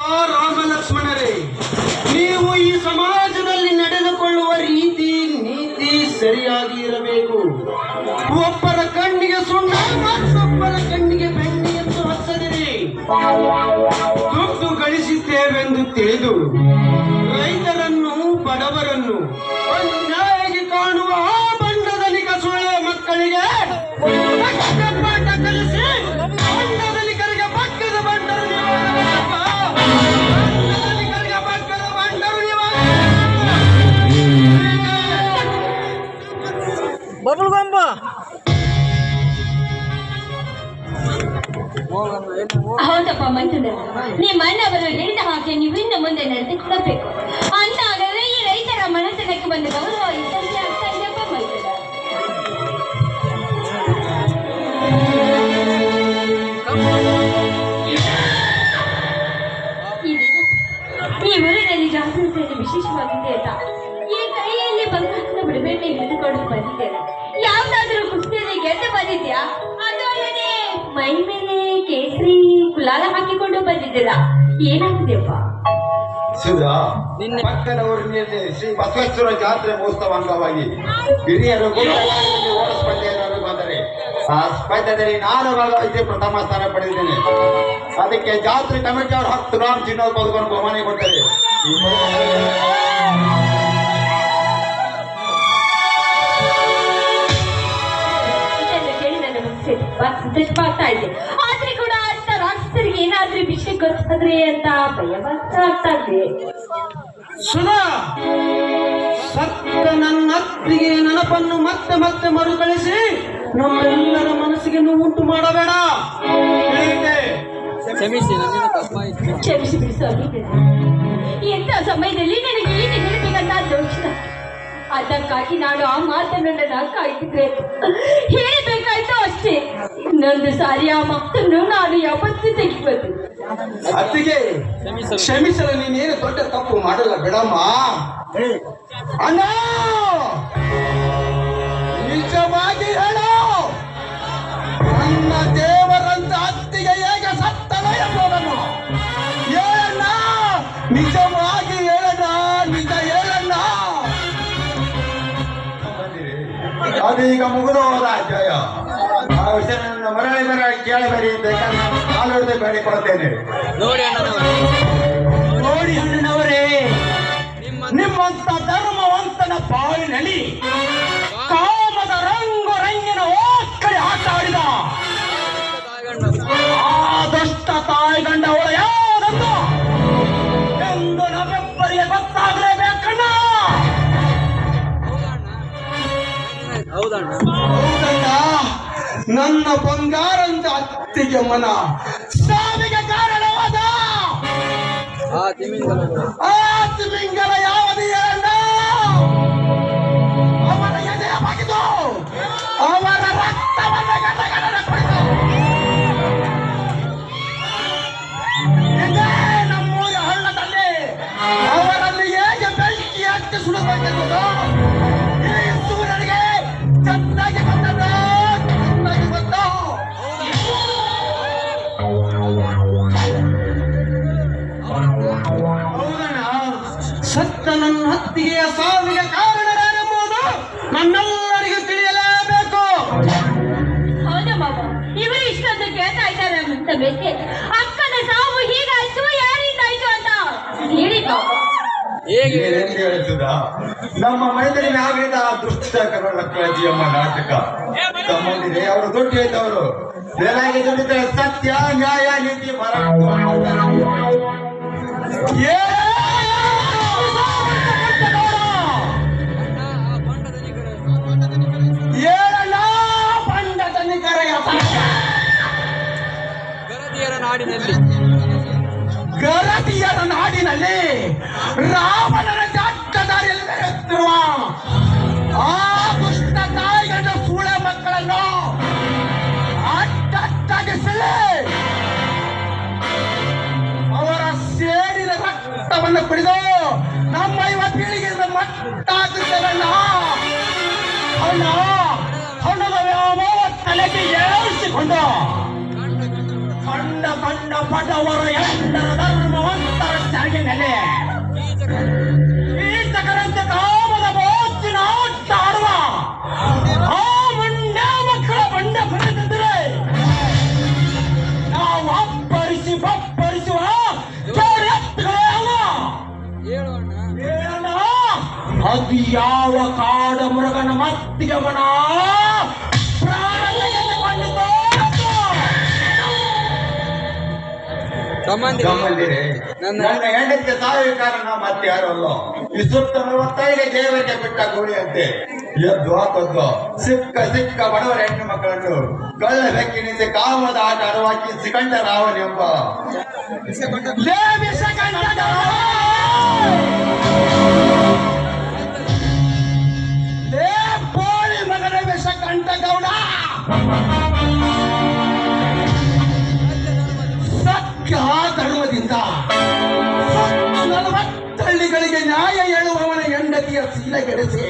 ರಾಮ ಲಕ್ಷ್ಮಣರೇ ನೀವು ಈ ಸಮಾಜದಲ್ಲಿ ನಡೆದುಕೊಳ್ಳುವ ರೀತಿ ನೀತಿ ಸರಿಯಾಗಿ ಇರಬೇಕು ಒಬ್ಬರ ಕಣ್ಣಿಗೆ ಸುಣ್ಣ ಮತ್ತೊಬ್ಬರ ಕಣ್ಣಿಗೆ ಬೆಣ್ಣೆ ಎಂದು ಹಚ್ಚದಿರಿ. ದುಡ್ಡು ಗಳಿಸಿದ್ದೇವೆಂದು ತಿಳಿದು ಹೌದಪ್ಪ ಮಂಜುಂಡ ನೀ ಅಣ್ಣವರು ಹೇಳಿದ ಹಾಗೆ ನೀವು ಇನ್ನು ಮುಂದೆ ನಡೆದುಕೊಳ್ಳಬೇಕು ಹಾಗಾದ್ರೆ ಈ ರೈತರ ಮನಸ್ಸಿನಕ್ಕೆ ಬಂದ ಗೌರವ ವಿಶೇಷವಾಗಿದೆ ಅಂತ ಈ ಯಾವ್ದಾದ್ರೂ ಕುಸ್ತಿಯಲ್ಲಿ ಗೆದ್ದು ಬಂದಿದ್ಯಾ ಅದು ಅಲ್ಲದೆ ಮೈ ಮೇಲೆ ಕೇಸರಿ ಕುಲಾಲ ಹಾಕಿಕೊಂಡು ಬಂದಿದ್ದೀರಾ? ಏನಾಗಿದೆಯಪ್ಪ? ಸುಧಾ ನಿನ್ನೆ- ಪಕ್ಕದ ಊರಿನಲ್ಲಿ ಶ್ರೀ ಬಸವೇಶ್ವರ ಜಾತ್ರೆ ಮಹೋತ್ಸವ ಅಂಗವಾಗಿ ಹಿರಿಯರು ಸ್ಪರ್ಧೆಯನ್ನು ಬಂದರೆ ಆ ಸ್ಪರ್ಧೆಯಲ್ಲಿ ನಾನು ಭಾಗವಹಿಸಿ ಪ್ರಥಮ ಸ್ಥಾನ ಪಡೆದಿದ್ದೇನೆ. ಅದಕ್ಕೆ ಜಾತ್ರೆ ಕಮಿಟಿ ಅವರು ಹತ್ತು ಗ್ರಾಮ್ ಚಿನ್ನದ ಪದಕವನ್ನು ಬಹುಮಾನ ಕೊಡ್ತಾರೆ ಸಂತೋಷವಾಗ್ತಾ ಇದೆ ಆದ್ರೆ ಕೂಡ ಅಂತ ರಾಕ್ಷಸರಿಗೆ ಏನಾದ್ರೂ ವಿಷಯ ಗೊತ್ತಾದ್ರೆ ಅಂತ ಭಯ ಆಗ್ತಾ ಇದೆ ಸುಧಾ ಸತ್ತ ನನ್ನ ಅತ್ತಿಗೆ ನೆನಪನ್ನು ಮತ್ತೆ ಮತ್ತೆ ಮರುಕಳಿಸಿ ನಮ್ಮೆಲ್ಲರ ಮನಸ್ಸಿಗೆ ನೋವು ಉಂಟು ಮಾಡಬೇಡ? ಕ್ಷಮಿಸಿ ನನ್ನಿಂದ ತಪ್ಪಾಯಿತು ಕ್ಷಮಿಸಿ ಬಿಡಿಸೋಗಿ ಎಂತ ಸಮಯದಲ್ಲಿ ನನಗೆ ಈಗ ಹೇಳಬೇಕಂತ ದೋಷ? ಅದಕ್ಕಾಗಿ ನಾನು ಆ ಮಾತನ್ನು ನನ್ನ ಕಾಯ್ತಿದ್ರೆ ಹೇಳಬೇಕಾಯ್ತು? ಅಷ್ಟೇ. ನಂದು ಸಾರಿ ಮಕ್ಕಳನ್ನು ನಾನು ಯಾವತ್ತೂ ತೆಗಿಬೋದು ಅತ್ತಿಗೆ ಕ್ಷಮಿಸಲು ನೀನೇನು ದೊಡ್ಡ ತಪ್ಪು ಮಾಡಲ್ಲ ಬಿಡಮ್ಮ. ಅಣ್ಣ! ನಿಜವಾಗಿ ಹೇಳ! ನನ್ನ ದೇವರಂತ ಅತ್ತಿಗೆ ಹೇಗೆ ಸತ್ತಲ ಎಂಬುದನ್ನು. ಹೇಳಣ್ಣ! ನಿಜವಾಗಿ ಹೇಳಣ್ಣ! ನಿಜ ಹೇಳಣ್ಣ! ಅದೀಗ ಮುಗಿದೋದ ಅಧ್ಯಾಯ. ಆ ಮರಳಿ ಬರ ಕೇಳಬೇಡಿ ಬೇಕಾದ್ರೆ ನಾನು ಕಾಲು ಹಿಡಿದು ಬೇಡಿಕೊಳ್ತೇನೆ ನೋಡಿ ನೋಡಿ ಅಣ್ಣನವರೇ. ನಿಮ್ಮ ನಿಮ್ಮಂತ ಧರ್ಮವಂತನ ಬಾಳಿನಲ್ಲಿ ಕಾಮದ ರಂಗು ರಂಗಿನ ಓಕ್ಕಳಿ ಆಟ ಆಡಿದ. ಆ ದುಷ್ಟ ತಾಯ್ಗಂಡ ಅವಳ ಯಾವುದನ್ನು ಎಂದು ನಮ್ಮೆಬ್ಬರಿಗೆ ಗೊತ್ತಾಗಲೇಬೇಕಣ್ಣ. ಹೌದಣ್ಣ. ನನ್ನ ಬಂಗಾರಂತ ಅತ್ತಿಗೆ ಮನ. ಸಾವಿಗೆ ಕಾರಣವಾದ ಆ ತಿಮಿಂಗಲ ಯಾವುದು ಎರಡ? ಅವನ ಎದೆಯ ಬಗೆದು ಅವನ ರಕ್ತವನ್ನು ಗಡಗಡನೆ ಕುಡಿದು. ಇದೇ ನಮ್ಮೂರ ಹಳ್ಳದಲ್ಲಿ ಅವರಲ್ಲಿ ಹೇಗೆ ಬೆಂಕಿ ಹಚ್ಚಿ ಸುಡಬೇಕೆಂಬುದು ನನ್ನ ಹತ್ತಿಗೆಯ ಸಾವಿಗೆ ಕಾರಣರೇನೆಂಬುದು ನನ್ನೆಲ್ಲರಿಗೂ ತಿಳಿಯಲೇಬೇಕು. ಹೌದು ಬಾಬಾ ಇವರು ಇಷ್ಟೊಂದು ಕೇಳ್ತಾ ಇದ್ದಾರೆ ಅಂತ ಬೇಕೆ? ಅಕ್ಕನ ಸಾವು ಹೀಗಾಯ್ತು ಯಾರಿಂದ ಆಯ್ತು ಅಂತ ಹೇಳಿ ಬಾಬಾ ಹೇಗೆ? ಏನೆಂದು ನಮ್ಮ ಮನೆಯಲ್ಲಿ ಆಗಿದ್ದ ಆ ದುಷ್ಟ ಕರ್ನಾಟಕ ನಾಟಕ? ತಮ್ಮಂದಿದೆ ಅವರು ದುಡ್ಡು ಹೇಳ್ತವರು ದುಡಿದ್ರೆ ಸತ್ಯ ನ್ಯಾಯ ನೀತಿ ಮರ ನಾಡಿನಲ್ಲಿ. ಗರತಿಯರ ನಾಡಿನಲ್ಲಿ ಜಾಟ್ಟದಾರಿಯಲ್ಲಿ ನಡೆಯುತ್ತಿರುವ ಆ ದುಷ್ಟ ತಾಯಿಗಳ ಸೂಳೆ ಮಕ್ಕಳನ್ನು ಅಟ್ಟಟ್ಟಾಗಿಸಲಿ. ಅವರ ಸೇಡಿನ ರಕ್ತವನ್ನು ಕುಡಿದು ನಮ್ಮ ಯುವ ಪೀಳಿಗೆಯಿಂದ ಮಟ್ಟಾಗುತ್ತೇವಣ್ಣ ಅಣ್ಣ ಪಂಡ ಪಡವರ ಎಲ್ಲರ ಧರ್ಮವಂತರ ಸರಿಗೆ ನೆಲೆ ಈತಕರಂತೆ ಕಾಮದ ಬೋಚಿನ ಆಡುವ. ಆ ಮಂಡ್ಯ ಮಕ್ಕಳ ಬಂಡ ಕುಳಿತಿದ್ರೆ ನಾವು ಅಪ್ಪರಿಸಿ ಬಪ್ಪರಿಸುವ ಜೋಡಿ ಎತ್ತುಗಳೇ ಅದು ಯಾವ ಕಾಡ ಮೃಗನ ಮತ್ತಿಗೆ ಅವನ ನನ್ನ- ಹೆಂಡತಿಗೆ ಸಾವಿರ ಕಾರಣ ಮತ್ತೆ ಯಾರಲ್ಲೋ ಅಲ್ಲ. ಈ ಸುತ್ತ ನಲವತ್ತೈದು ದೇವರಿಗೆ ಬಿಟ್ಟ ಗೋಳಿಯಂತೆ ಎದ್ದು ಹಾಕೋದು ಸಿಕ್ಕ ಸಿಕ್ಕ ಬಡವರ ಹೆಣ್ಣು ಮಕ್ಕಳನ್ನು ಕಳ್ಳ ಬೆಕ್ಕಿನಿಂದ ಕಾಮದ ಆಟ ಆಡುವಾಕಿ ಸಿಕಂಡ ರಾವನ್ ಲೇ ಶೀಲಗೆಡಿಸಿ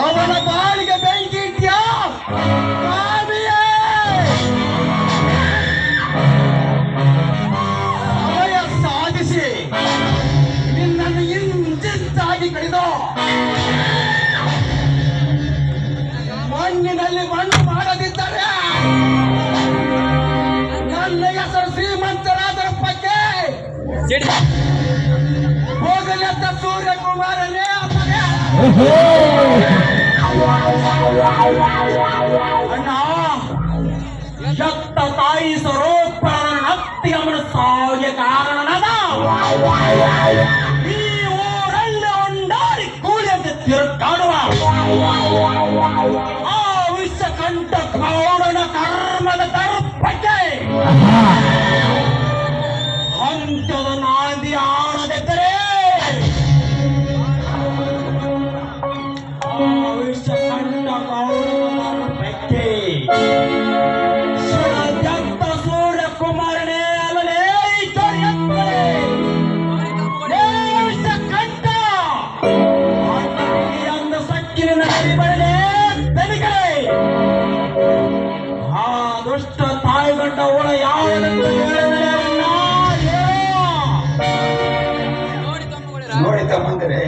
ಅವನ ಬಾಳಿಗೆ ಬೆಂಕಿ ಇಟ್ಯಾ! ಸಮಯ ಸಾಧಿಸಿ. ನಿನ್ನನ್ನು ಇಂಚಿಂಚಾಗಿ ಕಡಿದು. ಮಣ್ಣಿನಲ್ಲಿ ಮಣ್ಣು ಮಾಡದಿದ್ದರೆ ನನ್ನ ಹೆಸರು ಶ್ರೀಮಂತರಾದರ ಬಗ್ಗೆ सूर्य कुमार ने यत्तताई स्वरूप प्रणक्ति ದುಷ್ಟ ತಾಯಿಗಂಡ ಒಳ ಯಾವ. ನೋಡಿ ತಮ್ಮಂದರೆ.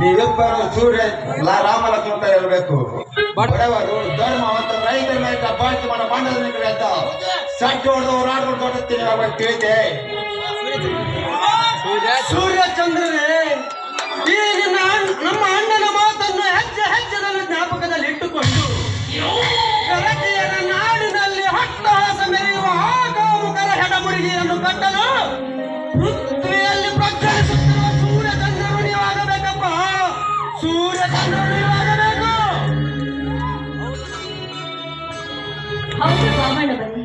ನೀವಿಬ್ಬರು ಸೂರ್ಯ ರಾಮ ಲಕ್ಷ್ಮಣ ಇರಬೇಕು. ಬಡವರು ಧರ್ಮವಂತ ರೈತರ ಮೇಲೆ ಬಾಳ್ತಿ ಮಾಡೋ ಬಾಂಡದ ಅಂತ ಹೊಡೆದು ಹೋರಾಡ್ಕೊಂಡು ಕೊಡುತ್ತೀನಿ ಅವಾಗ ತಿಳಿದೆ ಸೂರ್ಯ ಸೂರ್ಯಚಂದ್ರನೇ ಗರತಿಯರ ನಾಡಿನಲ್ಲಿ ಹಟ್ಟಹಾಸ ಮೆರೆಯುವ ಆಗಾಮುಖರ ಹೆಡಮುರುಗಿಯನ್ನು ಕಟ್ಟಲು ಪೃಥ್ವಿಯಲ್ಲಿ ಪ್ರಜ್ವಲಿಸುತ್ತಿರುವ ಸೂರ್ಯ ಹೌದು ವಾಮನ ಬನ್ನಿ.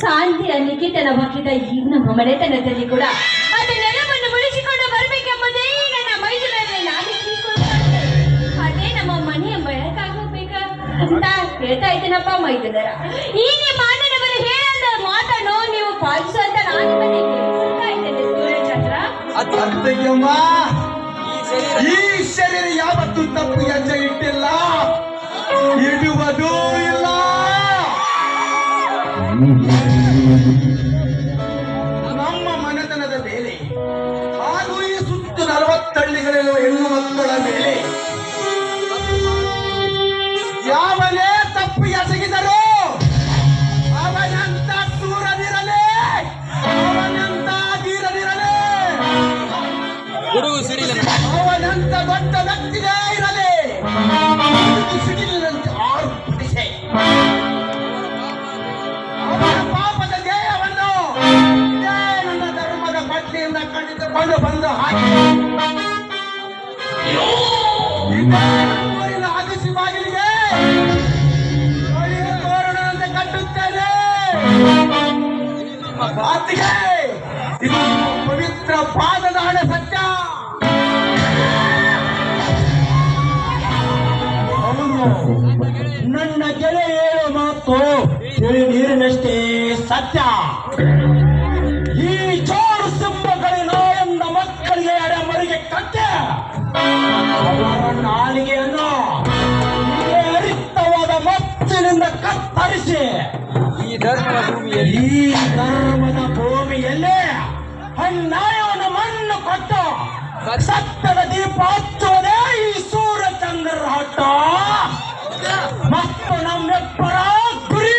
ಶಾಂತಿಯ ನಿಕೇತನವಾಗಿದ್ದ ಈ ನಮ್ಮ ಮನೆತನದಲ್ಲಿ ಕೂಡ ಹೇಳ್ತಾ ಇದ್ದೀನಪ್ಪ ಮೈದುನರ. ಈ ನಿಮ್ಮ ಅಣ್ಣನವರು ಹೇಳಂದ ಮಾತನ್ನು ನೀವು ಪಾಲಿಸು ಅಂತ ನಾನು ನಿಮ್ಮಲ್ಲಿ ಕೇಳಿಸ್ತಾ ಇದ್ದೇನೆ ಸೂರ್ಯಚಂದ್ರ. ಅತ್ತ ಅತ್ತಯ್ಯಮ್ಮ ಈ ಶರೀರ ಯಾವತ್ತೂ ತಪ್ಪು ಹೆಜ್ಜೆ ಇಟ್ಟಿಲ್ಲ. ಇಡುವುದೂ ಇಲ್ಲ. ಇದು ಪವಿತ್ರ ಪಾದದ ಹಣೆ ಸತ್ಯ ನನ್ನ ಗೆಳೆ ಹೇಳೋ ಮಾತು ತಿಳಿ ನೀರಿನಷ್ಟೇ ಸತ್ಯ. ಈ ಚೋರು ಸಿಂಹಗಳಿನ ಎಂದ ಮಕ್ಕಳಿಗೆ ಎಡೆಮರಿಗೆ ಕಟ್ಟೆ. ಅವರ ನಾಲಿಗೆಯನ್ನು ಇದೇ ಹರಿತವಾದ ಮಚ್ಚಿನಿಂದ ಕತ್ತರಿಸಿ ಈ ಧರ್ಮದ ಭೂಮಿಯಲ್ಲಿ ಈ ಧರ್ಮದ ಭೂಮಿಯಲ್ಲಿ ಅನ್ಯಾಯವನ್ನು ಮಣ್ಣು ಕೊಟ್ಟು. ಸತ್ಯದ ದೀಪ ಹಚ್ಚುವುದೇ ಈ ಸೂರ್ಯಚಂದ್ರ ಹಟ್ಟ ಮತ್ತು ನಮ್ಮೆಬ್ಬರ ಗುರಿ.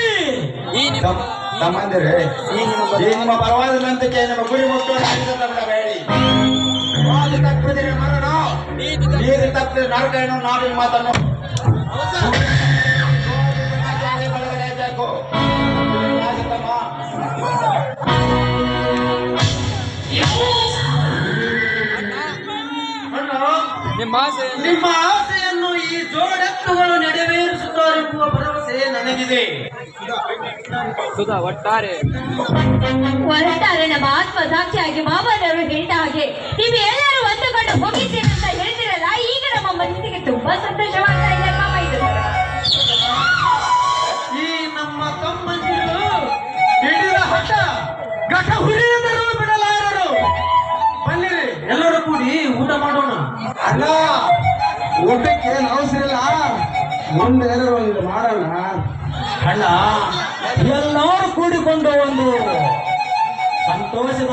ಈ ನಿಮ್ಮ ಪರವಾದ ತಮ್ಮಂದಿರೇ ಈ ನಿಮ್ಮ ಬಲವಾದ ನಂಬಿಕೆ ನಮ್ಮ ಗುರಿ ಮುಟ್ಟುವ ಬೇಡಿ ತಪ್ಪಿದರೆ ಮರಣ ನೀರು ತಪ್ಪಿದರೆ ನರಕ ಏನೋ ನಾವಿನ ಮಾತನ್ನು ನಿಮ್ಮ ಆಸೆ ನಿಮ್ಮ ಆಸೆಯನ್ನು ಈ ಜೋಡೆತ್ತುಗಳು ನೆರವೇರಿಸುತ್ತಾರೆಂಬುವ ಭರವಸೆ ನನಗಿದೆ. ಸುಧಾ ಒಟ್ಟಾರೆ. ಒಟ್ಟಾರೆ ನಮ್ಮ ಆತ್ಮ ಸಾಕ್ಷಿಯಾಗಿ ಮಾವನವರು ಹೇಳಿದ ಹಾಗೆ ನೀವು ಎಲ್ಲರೂ ಒಂದುಕೊಂಡು ಹೋಗಿದ್ದೀರಿ ಅಂತ ಹೇಳ್ತಿರಲ್ಲ ಈಗ ನಮ್ಮ ಮನಸ್ಸಿಗೆ ತುಂಬಾ ಸಂತೋಷವಾಗ್ತಾ ಇದೆ ಪಾಪ ಇದು. ಈ ನಮ್ಮ ತಮ್ಮಂದಿರು ಹಿಡಿದ ಹಠ ಘಟ ಹುರಿಯದರೂ ಮಾಡೋಣ. ಅಲ್ಲ ಊಟಕ್ಕೆ ಏನು ಅವಸರ ಇಲ್ಲ. ಮುಂದೆ ಒಂದು ಮಾಡೋಣ. ಅಲ್ಲ ಎಲ್ಲರೂ ಕೂಡಿಕೊಂಡು ಒಂದು ಸಂತೋಷದ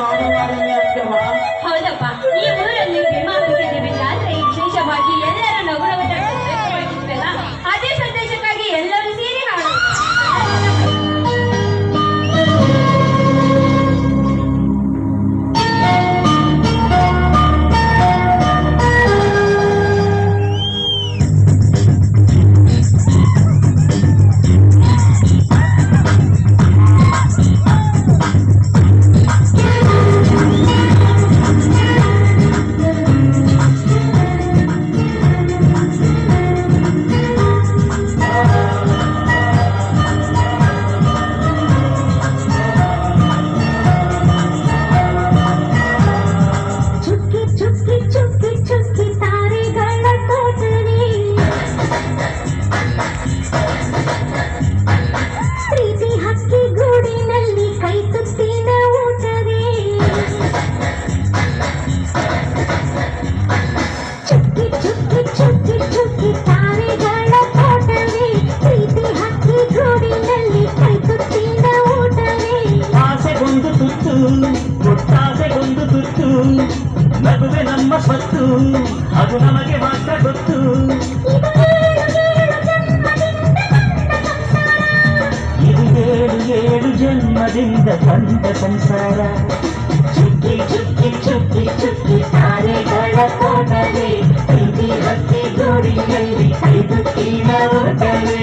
ಹೌದಪ್ಪ ಈ ಊರಲ್ಲಿ ವಿಮಾನ ಜಾತ್ರೆ ವಿಶೇಷವಾಗಿ ಎಲ್ಲರೂ ನಗುವೆ ನಮ್ಮ ಸ್ವತ್ತು ಅದು ನಮಗೆ ಮಾತ್ರ ಗೊತ್ತು. ಇದು ಏಳು ಏಳು ಜನ್ಮದಿಂದ ಬಂದ ಸಂಸಾರ. ಚುಕ್ಕಿ ಚುಕ್ಕಿ ಚುಕ್ಕಿ ಚುಕ್ಕಿ ತಾರೆಗಳ ಕೋಟಲೆ ಪ್ರೀತಿ ಹತ್ತಿ ಗೋಡಿಯಲ್ಲಿ ಐದು ತೀನ ಓಟವೇ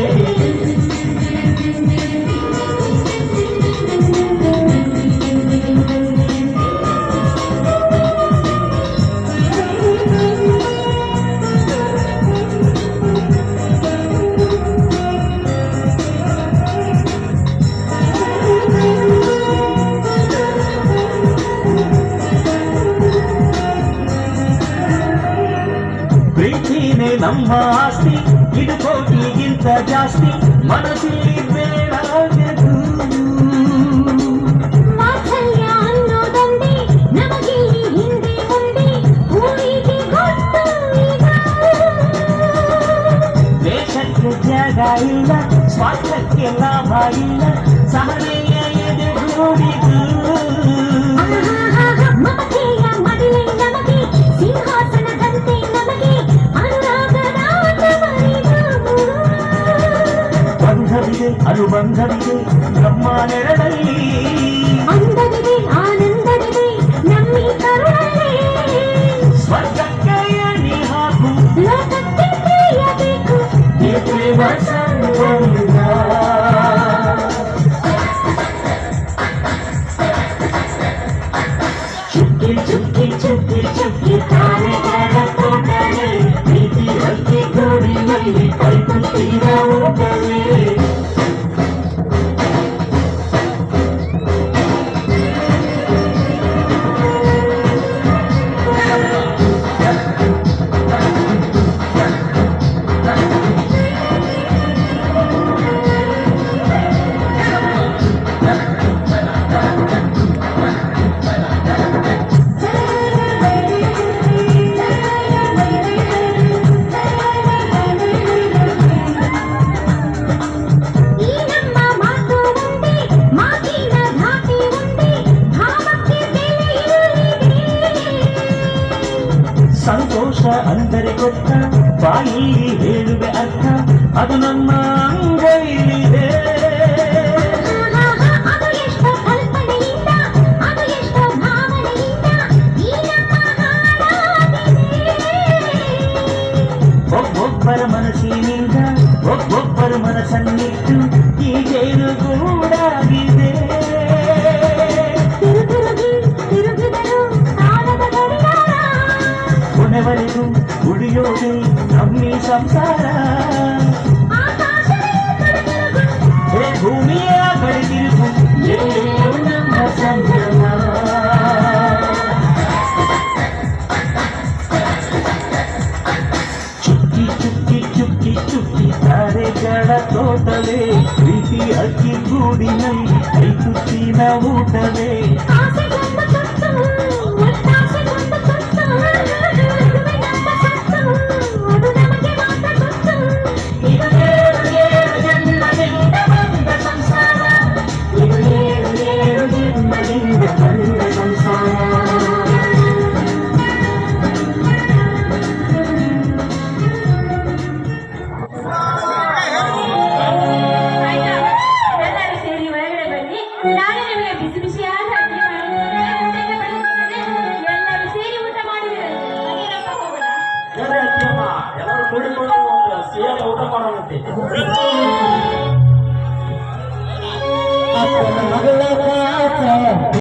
ನಮ್ಮ ಆಸ್ತಿ ಇದು ಕೋಟಿಗಿಂತ ಜಾಸ್ತಿ ಮನಸ್ಸಿಲ್ಲಿ ಬೇಡಾಗದು ವಾತ್ಸಲ್ಯ ಅನ್ನೋದೊಂದೇ ನಮಗೆ ಈ ಹಿಂದೆ ಮುಂದೆ ಊರಿಗೆ ಗೊತ್ತು ಈಗ ದೇಶಕ್ಕೆ ಜಾಗ ಇಲ್ಲ ಸ್ವಾರ್ಥಕ್ಕೆ ಲಾಭ ಇಲ್ಲ ಸಹನೆಯ ಎದೆಗೂಡಿದು അനുബന്ധത്തിൽ ബ്രഹ്മാനരണീ